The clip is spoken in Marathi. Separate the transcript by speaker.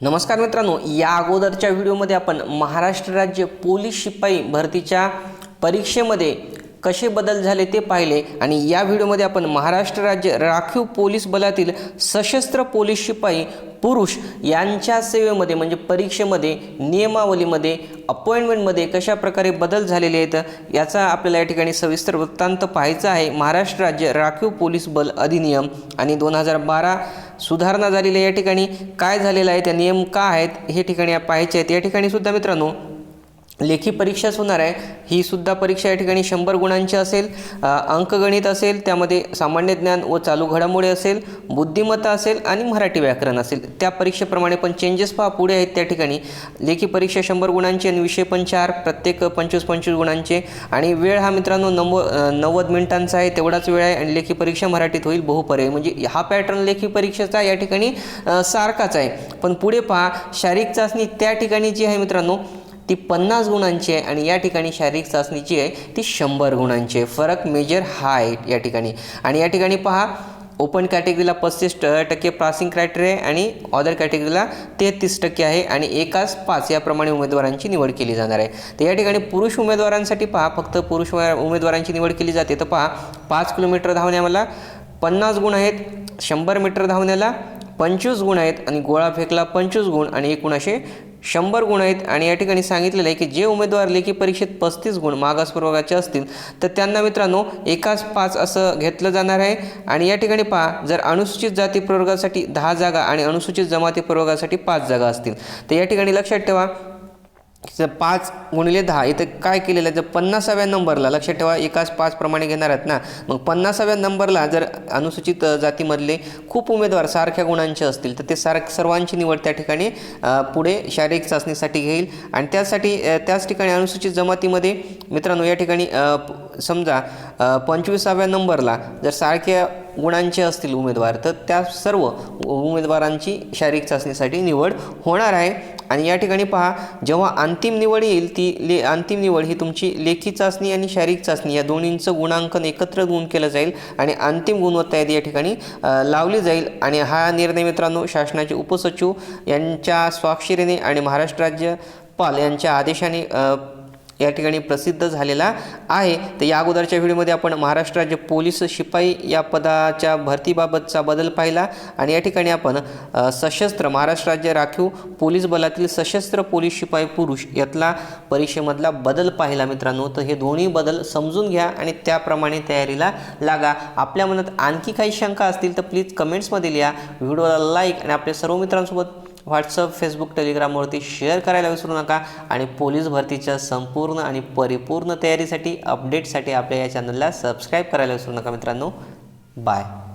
Speaker 1: नमस्कार मित्रांनो या अगोदरच्या व्हिडिओमध्ये आपण महाराष्ट्र राज्य पोलीस शिपाई भरतीच्या परीक्षेमध्ये कसे बदल झाले ते पाहिले आणि या व्हिडिओमध्ये आपण महाराष्ट्र राज्य राखीव पोलीस बलातील सशस्त्र पोलीस शिपाई पुरुष यांच्या सेवेमध्ये म्हणजे परीक्षेमध्ये नियमावलीमध्ये अपॉइंटमेंटमध्ये कशा प्रकारे बदल झालेले आहेत याचा आपल्याला या ठिकाणी सविस्तर वृत्तांत पाहायचा आहे. महाराष्ट्र राज्य राखीव पोलीस बल अधिनियम आणि दोन हजार बारा सुधारणा झालेली या ठिकाणी काय झालेलं आहे त्या नियम का आहेत हे ठिकाणी पाहायचे आहेत. या ठिकाणी सुद्धा मित्रांनो लेखी परीक्षाच होणार आहे. ही सुद्धा परीक्षा या ठिकाणी शंभर गुणांची असेल अंकगणित असेल त्यामध्ये सामान्य ज्ञान व चालू घडामोडी असेल बुद्धिमत्ता असेल आणि मराठी व्याकरण असेल. त्या परीक्षेप्रमाणे पण चेंजेस पहा. पुढे आहेत त्या ठिकाणी. लेखी परीक्षा शंभर गुणांची आणि विषय पण चार प्रत्येक पंचवीस पंचवीस गुणांचे. आणि वेळ हा मित्रांनो नव्व नव्वद मिनिटांचा आहे. तेवढाच वेळ आहे आणि लेखी परीक्षा मराठीत होईल बहुपर्याय. म्हणजे हा पॅटर्न लेखी परीक्षेचा या ठिकाणी सारखाच आहे. पण पुढे पहा. शारीरिक चाचणी त्या ठिकाणी जी आहे मित्रांनो ती पन्नास गुणांची आहे आणि या ठिकाणी शारीरिक चाचणी जी आहे ती शंभर गुणांची आहे. फरक मेजर हा आहे या ठिकाणी. आणि या ठिकाणी पहा ओपन कॅटेगरीला पस्तीस टक्के पासिंग क्रायटेरिया आहे आणि ऑदर कॅटेगरीला तेहतीस टक्के आहे आणि एकाच पाच याप्रमाणे उमेदवारांची निवड केली जाणार आहे. तर या ठिकाणी पुरुष उमेदवारांसाठी पहा फक्त पुरुष उमेदवारांची निवड केली जाते. तर पहा पाच किलोमीटर धावण्याला पन्नास गुण आहेत शंभर मीटर धावण्याला पंचवीस गुण आहेत आणि गोळा फेकला पंचवीस गुण आणि एकूण असे शंभर गुण आहेत आणि या ठिकाणी सांगितलेलं आहे की जे उमेदवार लेखी परीक्षेत पस्तीस गुण मागास प्रवर्गाचे असतील तर त्यांना मित्रांनो एकाच पाच असं घेतलं जाणार आहे. आणि या ठिकाणी पहा जर अनुसूचित जाती प्रवर्गासाठी दहा जागा आणि अनुसूचित जमाती प्रवर्गासाठी पाच जागा असतील तर या ठिकाणी लक्षात ठेवा पाच गुणिले दहा इथं काय केलेलं आहे? जर पन्नासाव्या नंबरला लक्षात ठेवा एकाच पाच प्रमाणे घेणार आहेत ना. मग पन्नासाव्या नंबरला जर अनुसूचित जातीमधले खूप उमेदवार सारख्या गुणांचे असतील तर ते सार सर्वांची निवड त्या ठिकाणी पुढे शारीरिक चाचणीसाठी घेईल. आणि त्यासाठी त्याच ठिकाणी अनुसूचित जमातीमध्ये मित्रांनो या ठिकाणी समजा पंचवीसाव्या नंबरला जर सारख्या गुणांचे असतील उमेदवार तर त्या सर्व उमेदवारांची शारीरिक चाचणीसाठी निवड होणार आहे. आणि या ठिकाणी पहा जेव्हा अंतिम निवड येईल ती ले अंतिम निवड ही तुमची लेखी चाचणी आणि शारीरिक चाचणी या दोन्हींचं गुणांकन एकत्र गुण केलं जाईल आणि अंतिम गुणवत्ता यादी या ठिकाणी लावली जाईल. आणि हा निर्णय मित्रांनो शासनाचे उपसचिव यांच्या स्वाक्षरीने आणि महाराष्ट्र राज्यपाल यांच्या आदेशाने या ठिकाणी प्रसिद्ध झालेला आहे. तर या अगोदरच्या व्हिडिओमध्ये आपण महाराष्ट्र राज्य पोलीस शिपाई या पदाच्या भरतीबाबतचा बदल पाहिला. आणि या ठिकाणी आपण सशस्त्र महाराष्ट्र राज्य राखीव पोलीस बलातील सशस्त्र पोलीस शिपाई पुरुष यातला परीक्षेमधला बदल पाहिला मित्रांनो. तर हे दोन्ही बदल समजून घ्या आणि त्याप्रमाणे तयारीला लागा. आपल्या मनात आणखी काही शंका असतील तर प्लीज कमेंट्समध्ये लिहा. व्हिडिओला लाईक आणि आपल्या सर्व मित्रांसोबत व्हॉट्सअप फेसबुक टेलिग्रामवरती शेअर करायला विसरू नका आणि पोलीस भरतीच्या संपूर्ण आणि परिपूर्ण तयारीसाठी अपडेटसाठी आपल्या या चॅनलला सबस्क्राईब करायला विसरू नका मित्रांनो. बाय.